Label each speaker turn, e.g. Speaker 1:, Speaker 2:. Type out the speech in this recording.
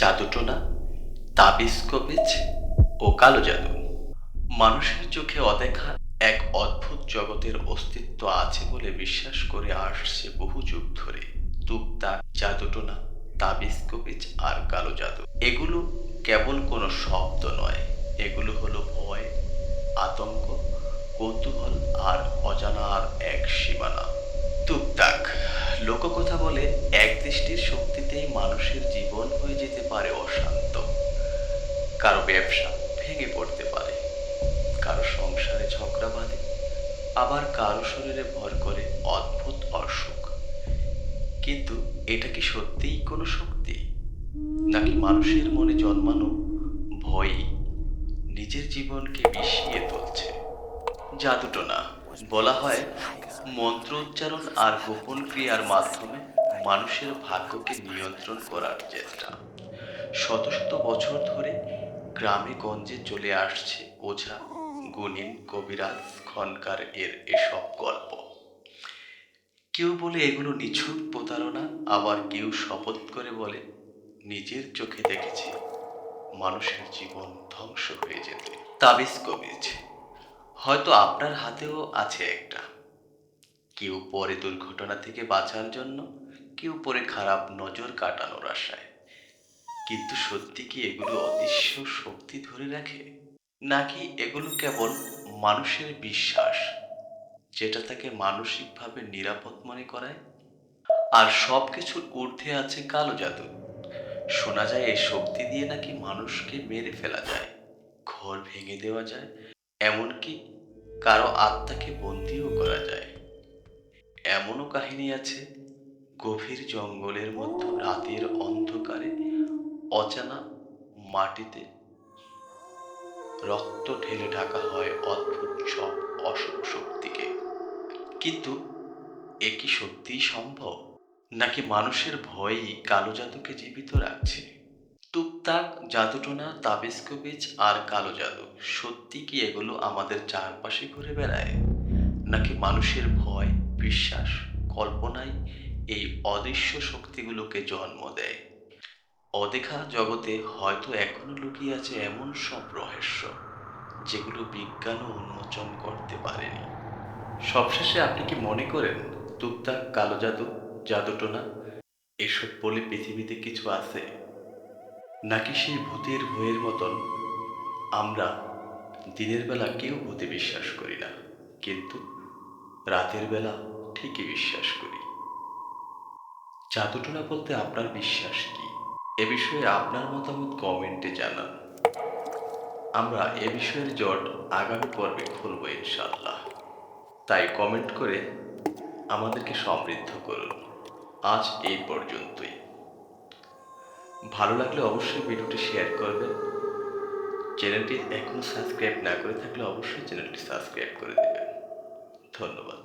Speaker 1: জাদুটোনা তাবিজ কবিজ ও কালো জাদু। মানুষের চোখে অদেখা এক অদ্ভুত জগতের অস্তিত্ব আছে বলে বিশ্বাস করে আসছে বহু যুগ ধরে। তুকতাক জাদুটোনা তাবিজ কবিজ আর কালো জাদু। এগুলো কেবল কোনো শব্দ নয়, এগুলো হলো ভয়, আতঙ্ক, কৌতূহল আর অজানার এক সীমানা। টুকটাক লোককথা বলে এক দৃষ্টির শক্তিতেই মানুষের জীবন যেতে পারে অশান্ত। কারও ব্যবসা ভেঙে পড়তে পারে। কারও সংসারে ঝগড়া বাঁধে। আবার কারও শরীরে ভর করে অদ্ভুত অসুখ। কিন্তু এটা কি সত্যিই কোনো শক্তি? নাকি মানুষের মনে জন্মানো ভয়ই নিজের জীবনকে মিশিয়ে তুলছে? জাদুটো না, বলা হয় মন্ত্র উচ্চারণ আর গোপন ক্রিয়ার মাধ্যমে মানুষের ভাগ্যকে নিয়ন্ত্রণ করার চেষ্টা। শত শত বছর ধরে গ্রামে গঞ্জে চলে আসছে ওঝা গুণিন কবিরাজ, খনকার এর এসব গল্প। কেউ বলে এগুলো নিছক প্রতারণা, আবার কেউ শপথ করে বলে, নিজের চোখে দেখেছে মানুষের জীবন ধ্বংস হয়ে যেতে। তাবিজ কবিজ হয়তো আপনার হাতেও আছে একটা। কেউ পরে দুর্ঘটনা থেকে বাঁচার জন্য কেউ পরে খারাপ নজর কাটানোর আশায় কিন্তু সত্যি কি এগুলো অদৃশ্য শক্তি ধরে রাখে? নাকি এগুলো কেবল মানুষের বিশ্বাস, যেটা তাকে মানসিকভাবে নিরাপদ মনে করায়? আর সব কিছুর ঊর্ধ্বে আছে কালো জাদু। শোনা যায় এই শক্তি দিয়ে নাকি মানুষকে মেরে ফেলা যায়, ঘর ভেঙে দেওয়া যায়, এমনকি কারও আত্মাকে বন্দিও করা যায়। এমনও কাহিনী আছে গভীর জঙ্গলের মধ্যে রাতের অন্ধকারে অজানা মাটিতে রক্ত ঢেলে ঢাকা হয় অদ্ভুত সব অশুভ শক্তিকে। কিন্তু এ কি সত্যিই সম্ভব? নাকি মানুষের ভয়ই কালো জাদুকে জীবিত রাখছে? টুকটাক জাদুটোনা তাবিজ আর কালো জাদু, সত্যি কি এগুলো আমাদের চারপাশে ঘুরে বেড়ায়? নাকি মানুষের ভয়, বিশ্বাস, কল্পনাই এই অদৃশ্য শক্তিগুলোকে জন্ম দেয়। অদেখা জগতে হয়তো এখনও লুকিয়ে আছে এমন সব রহস্য, যেগুলো বিজ্ঞানও উন্মোচন করতে পারেনি। সবশেষে আপনি কি মনে করেন টুকটাক কালো জাদু, জাদুটোনা, এসব বলে পৃথিবীতে কিছু আছে? নাকি সেই ভূতের ভয়ের মতন আমরা দিনের বেলা কেউ ভূতে বিশ্বাস করি না, কিন্তু রাতের বেলা ঠিকই বিশ্বাস করি। জাদুটোনা বলতে আপনার বিশ্বাস কি? এ বিষয়ে আপনার মতামত কমেন্টে জানান। আমরা এ বিষয়ের জট আগামী পর্বে খুলব ইনশাল্লাহ তাই কমেন্ট করে আমাদেরকে সমৃদ্ধ করুন। আজ এই পর্যন্তই। ভালো লাগলে অবশ্যই ভিডিওটি শেয়ার করবেন। চ্যানেলটি এখনও সাবস্ক্রাইব না করে থাকলে অবশ্যই চ্যানেলটি সাবস্ক্রাইব করে দেবেন। ধন্যবাদ।